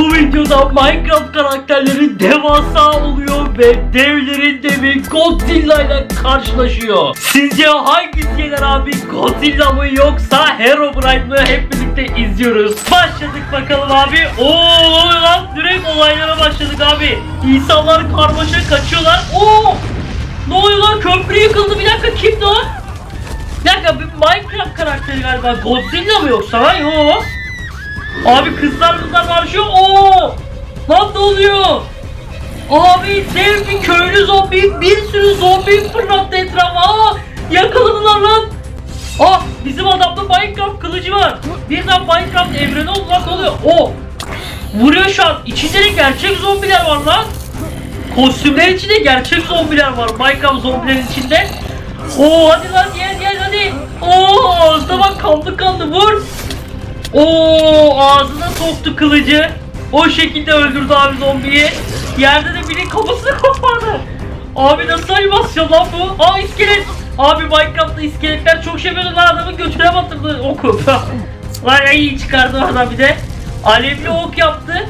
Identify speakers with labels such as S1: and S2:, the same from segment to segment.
S1: Bu videoda Minecraft karakterleri devasa oluyor ve devlerin devi Godzilla ile karşılaşıyor. Sizce hangisi yener abi? Godzilla mı yoksa Herobrine mı? Hep birlikte izliyoruz. Başladık bakalım abi. Oo lan direkt olaylara başladık abi. İnsanlar karmaşa kaçıyorlar. Oo! Ne oluyor lan? Köprü yıkıldı. Bir dakika kimdi o? Bir dakika bir Minecraft karakteri galiba. Godzilla mı yoksa lan? Yok. Abi kızlar kızlar marşıyor. Oo! Lan ne oluyor? Abi dev bir köylü zombi bir sürü zombi fırlattı etrafa. Aa! Yakaladılar lan. Ah bizim adamda Minecraft kılıcı var. Birden Minecraft evreni oldu lan oluyor? O vuruyor şu an. İçinde de gerçek zombiler var lan. Kostümler içinde gerçek zombiler var. Minecraft zombilerin içinde. Oo hadi lan gel gel hadi. Oo ağzına bak kanlı kanlı vur. Oo ağzına soktu kılıcı. O şekilde öldürdü abi zombiyi. Yerde de biri kafasını kopardı. Abi nasıl animasyon lan bu? Aa iskelet. Abi Minecraft'ta iskeletler çok şey böyle lan adamın götüne batırdı oku. Lan iyi çıkardı adam bir de. Alevli ok yaptı.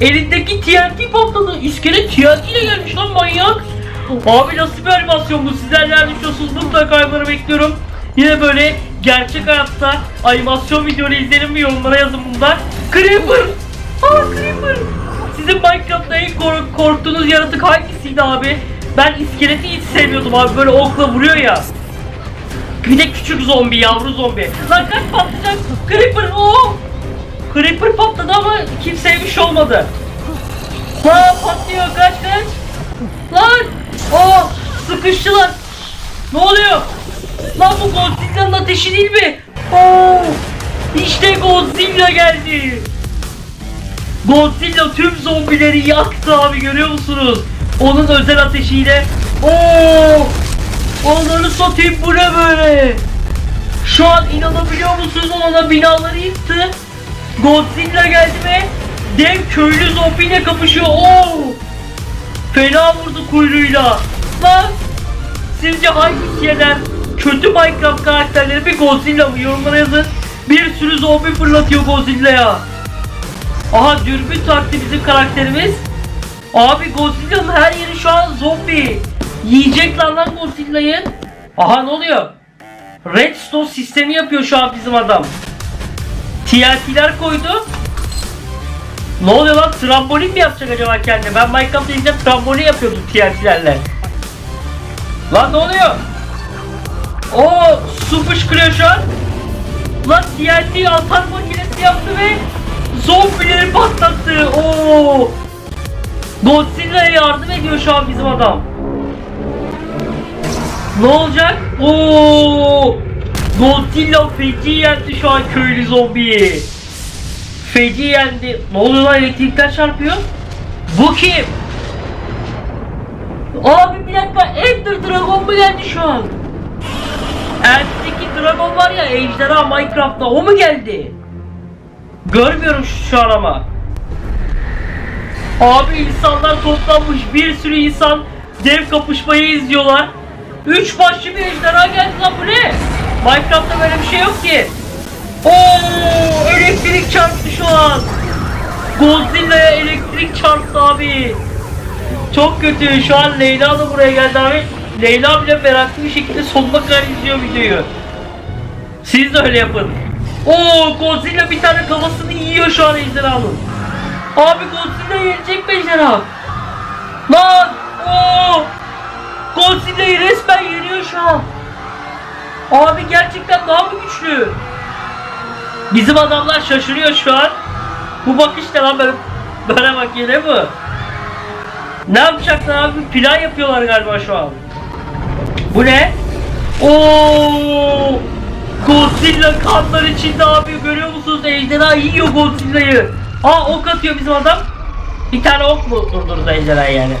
S1: Elindeki TNT patladı. İskelet TNT ile gelmiş lan manyak. Abi nasıl bir animasyon bu? Sizler neler düşünüyorsunuz? Mutlaka yorumlara bekliyorum. Yine böyle gerçek hayatta animasyon videoları izleyelim mi yorumlara yazın bunlar. Creeper! Aa Creeper! Sizin Minecraft'ta en kork- korktuğunuz yaratık hangisiydi abi? Ben iskeleti hiç sevmiyordum abi böyle okla vuruyor ya. Bir de küçük zombi, yavru zombi. Lan kaç patlayacak? Creeper! Oo! Creeper patladı ama kimseye bir şey olmadı. Lan patlıyor kaç kaç. Lan! Oo! Sıkıştılar. Ne oluyor? Lan bu Godzilla'nın ateşi değil mi? Oo! İşte Godzilla geldi. Godzilla tüm zombileri yaktı abi görüyor musunuz? Onun özel ateşiyle. Oo! Onları satayım bu ne böyle? Şu an inanabiliyor musunuz ona binaları yıktı. Godzilla geldi ve dev köylü zombiyle kapışıyor. Oo! Fena vurdu kuyruğuyla. Lan! Sizce hangisi yener? Kötü Minecraft karakterleri bir Godzilla mı? Yorumlara yazın. Bir sürü zombi fırlatıyor Godzilla'ya. Aha dürbün taktı bizim karakterimiz. Abi Godzilla'nın her yeri şu an zombi. Yiyecekler lan Godzilla'yı. Aha ne oluyor? Redstone sistemi yapıyor şu an bizim adam. TNT'ler koydu. Ne oluyor lan? Trambolin mi yapacak acaba kendine? Ben Minecraft'ta izleyip trambolin yapıyordum TNT'lerle. Lan ne oluyor? Oo su fışkırıyor şu an. Lan TNT atar makinesi yaptı ve zombileri patlattı. Oo. Godzilla'ya yardım ediyor şu an bizim adam. Ne olacak? Oo! Godzilla feci yendi şu an köylü zombiyi. Feci yendi. Ne oluyor lan elektrikler çarpıyor? Bu kim? Abi bir dakika Ender Dragon mu geldi şu an? End'deki Dragon var ya ejderha Minecraft'ta o mu geldi? Görmüyorum şu an ama. Abi insanlar toplanmış bir sürü insan dev kapışmayı izliyorlar. Üç başlı bir ejderha geldi lan bu ne? Minecraft'ta böyle bir şey yok ki. Oo elektrik çarptı şu an. Godzilla'ya elektrik çarptı abi. Çok kötü. Şu an Leyla da buraya geldi abi. Leyla bile meraklı bir şekilde sonuna kadar izliyor videoyu. Siz de öyle yapın. Oo Godzilla bir tane kafasını yiyor şu an ejderhanın. Abi Godzilla yenecek mi ejderha? Lan! Oo! Godzilla'yı resmen yeniyor şu an. Abi gerçekten daha mı güçlü? Bizim adamlar şaşırıyor şu an. Bu bakış ne lan böyle, böyle bak yine bu. Ne yapacaklar abi? Plan yapıyorlar galiba şu an. Bu ne? Oo! Godzilla kanlar içinde abi görüyor musunuz? Ejderha yiyor Godzilla'yı. Aa ok atıyor bizim adam. Bir tane ok mu durdurdu ejderha yani?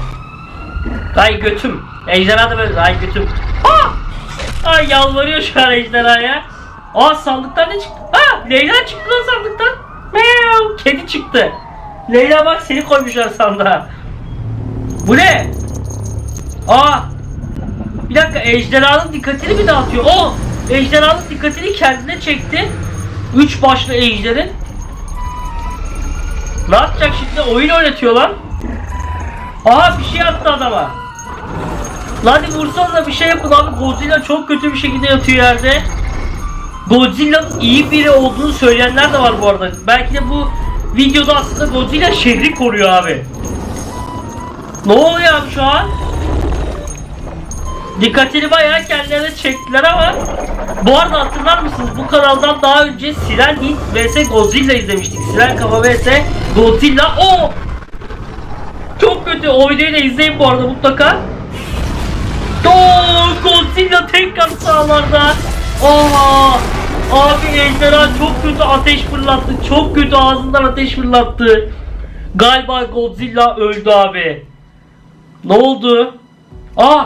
S1: Ay götüm. Ejderha da böyle ay götüm. Aa! Ay yalvarıyor şu an ejderhaya. Aa sandıktan ne çıktı? Aa Leyla çıktı lan sandıktan. Meow. Kedi çıktı. Leyla bak seni koymuşlar sandığa. Bu ne? Aa! Ejderhanın dikkatini mi dağıtıyor? O! Ejderhanın dikkatini kendine çekti. Üç başlı ejderin. Ne yapacak şimdi? Oyun oynatıyor lan. Aha bir şey attı adama. Lan hadi vursanız da bir şey yapın abi. Godzilla çok kötü bir şekilde yatıyor yerde. Godzilla'nın iyi biri olduğunu söyleyenler de var bu arada. Belki de bu videoda aslında Godzilla şehri koruyor abi. Ne oluyor abi şu an? Dikkatini bayağı kendilerine çektiler ama bu arada hatırlar mısınız bu kanaldan daha önce Siren Hint vs Godzilla izlemiştik. Siren Kafa vs Godzilla. O Çok kötü. O videoyu da izleyin bu arada mutlaka. Oo, Godzilla tekrar sağlarda. Oha! Abi ejderha çok kötü ateş fırlattı. Çok kötü ağzından ateş fırlattı. Galiba Godzilla öldü abi. Ne oldu? Aa!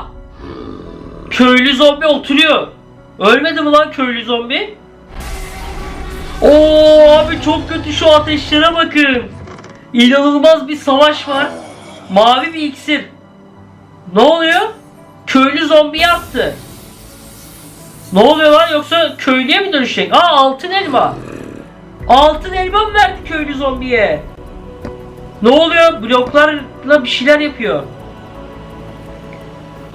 S1: Köylü zombi oturuyor. Ölmedi mi lan köylü zombi? Oo abi çok kötü şu ateşlere bakın. İnanılmaz bir savaş var. Mavi bir iksir. Ne oluyor? Köylü zombi yaptı. Ne oluyor lan yoksa köylüye mi dönüşecek? Aa altın elma. Altın elma mı verdi köylü zombiye? Ne oluyor? Bloklarla bir şeyler yapıyor.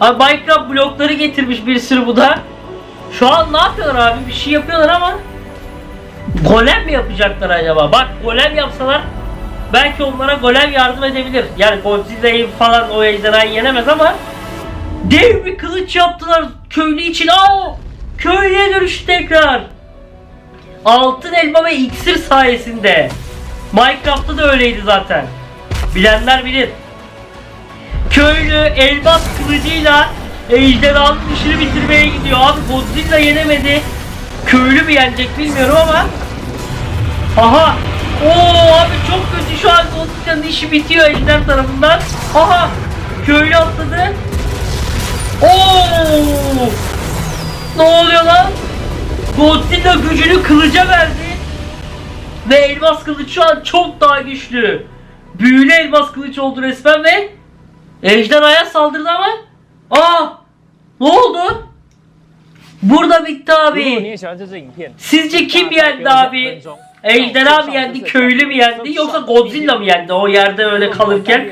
S1: Abi Minecraft blokları getirmiş bir sürü bu da. Şu an ne yapıyorlar abi? Bir şey yapıyorlar ama golem mi yapacaklar acaba? Bak golem yapsalar belki onlara golem yardım edebilir. Yani Godzilla'yı falan o ejderhayı yenemez ama dev bir kılıç yaptılar köylü için. Aa! Köylüye dönüştü tekrar. Altın elma ve iksir sayesinde. Minecraft'ta da öyleydi zaten. Bilenler bilir. Köylü elmas kılıcıyla ejderhanın işini bitirmeye gidiyor. Abi Godzilla yenemedi. Köylü mü yenecek bilmiyorum ama. Aha. Oo abi çok kötü şu an Godzilla'nın işi bitiyor ejder tarafından. Aha. Köylü atladı. Oo. Ne oluyor lan? Godzilla gücünü kılıca verdi. Ve elmas kılıç şu an çok daha güçlü. Büyülü elmas kılıç oldu resmen ve Ejderhaya saldırdı ama. Aa! Ne oldu? Burada bitti abi. Sizce kim yendi abi? Ejderha mı yendi, köylü mü yendi yoksa Godzilla mı yendi o yerde öyle kalırken?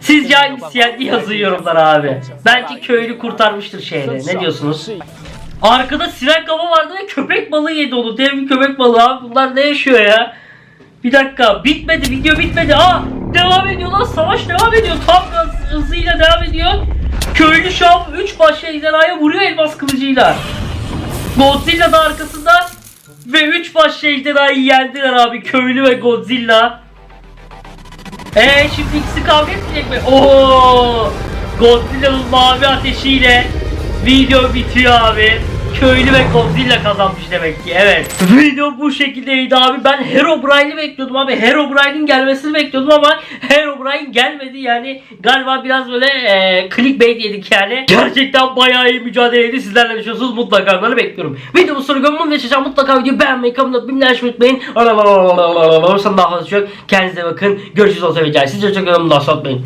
S1: Sizce hangisi yendi yazın yorumlara abi. Bence köylü kurtarmıştır şehri. Ne diyorsunuz? Arkada siren kafa vardı ve köpek balığı yedi onu. Dev bir köpek balığı abi. Bunlar ne yaşıyor ya? Bir dakika bitmedi video bitmedi. Aa devam ediyor lan savaş devam ediyor. Tam gaz hızıyla devam ediyor. Köylü şu an 3 başlı ejderhaya vuruyor elmas kılıcıyla. Godzilla da arkasında. Ve 3 başlı ejderhayı yendiler abi. Köylü ve Godzilla. Eee şimdi ikisi kavga etmeyecek mi? Oo! Godzilla'nın mavi ateşiyle video bitiyor abi. Köylü ve Godzilla kazanmış demek ki. Evet. Video bu şekildeydi abi. Ben Herobrine'i bekliyordum abi. Herobrine'in gelmesini bekliyordum ama Herobrine gelmedi. Yani galiba biraz böyle e, clickbait yedik yani. Gerçekten bayağı iyi mücadeleydi. Sizler ne düşünüyorsunuz? Mutlaka yorumları bekliyorum. Videomu sonra gömmüm ve şaşan mutlaka videoyu beğenmeyi, kanalımda bilmeyi açmayı unutmayın. Sonra daha fazla çok. Kendinize bakın. Görüşürüz olsa Sizce çok önemli. Daha unutmayın.